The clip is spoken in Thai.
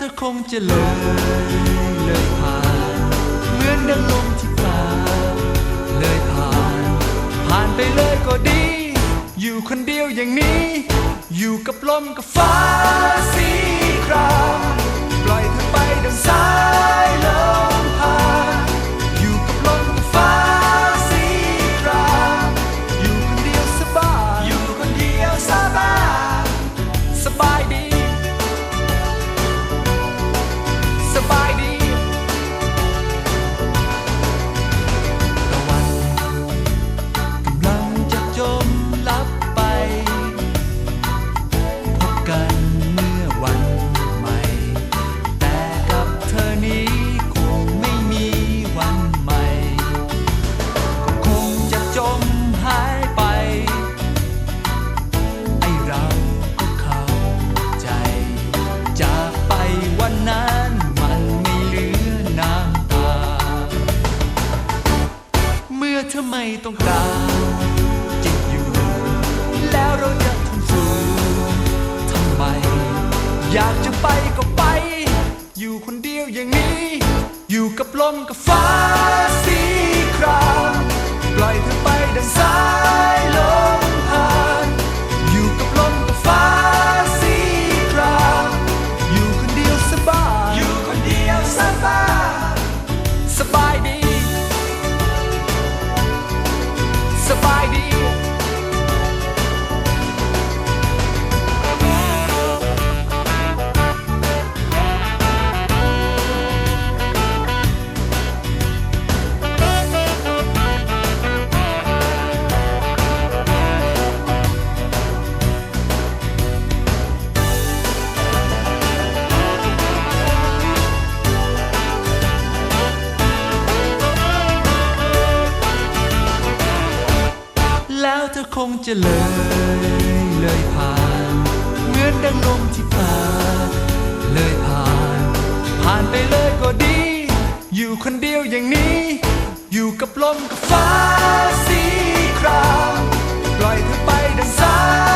ธอคงจะเลยเลยผ่านเหมือนดังลมที่ฟ้าเลยผ่าน ผ่านไปเลยก็ดี อยู่คนเดียวอย่างนี้ อยู่กับลมกับฟ้า ต้องการจิตอยู่ แล้วเราจะทนฝืนทำไม อยากจะไปก็ไป อยู่คนเดียวอย่างนี้ อยู่กับลมกับฟ้า คงจะเลยเลยผ่าน เหมือนดังลมที่ผ่านเลยผ่าน ผ่านไปเลยก็ดี อยู่คนเดียวอย่างนี้ อยู่กับลมกับฟ้าสีครามปล่อยเธอไปดังสาย